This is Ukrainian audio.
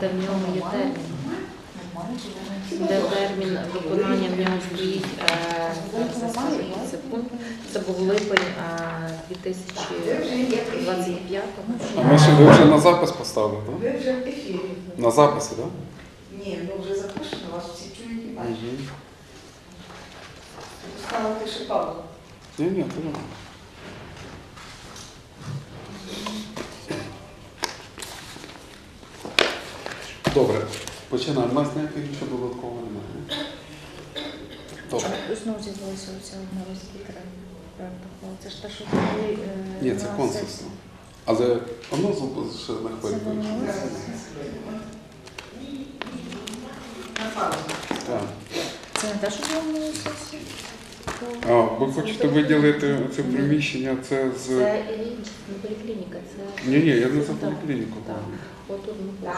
де в нього є термін. Де термін виконання в нього стоїть, е, який це пункт. Це був липень е, 2025 А ми ще ви вже на запис поставили, так? Ви вже в ефірі. На записі, так? Ні, ну вже запущено, вас всі чують і бачать. Угу. Ставити ще паузу. Ні, ні, це нормально. Добре, починаємо. У нас ніяких нічого додаткового немає. Добре. Знову з'явилася оця одна розвідка. Це ж те, що були е, Ні, це консульство. Але воно ще на хвильку. Так. Це не те, що було на сесії? А, ви хочете виділити це приміщення, це з. Це не поліклініка, це... Ні, ні, я не за поліклініку. так. Отут ми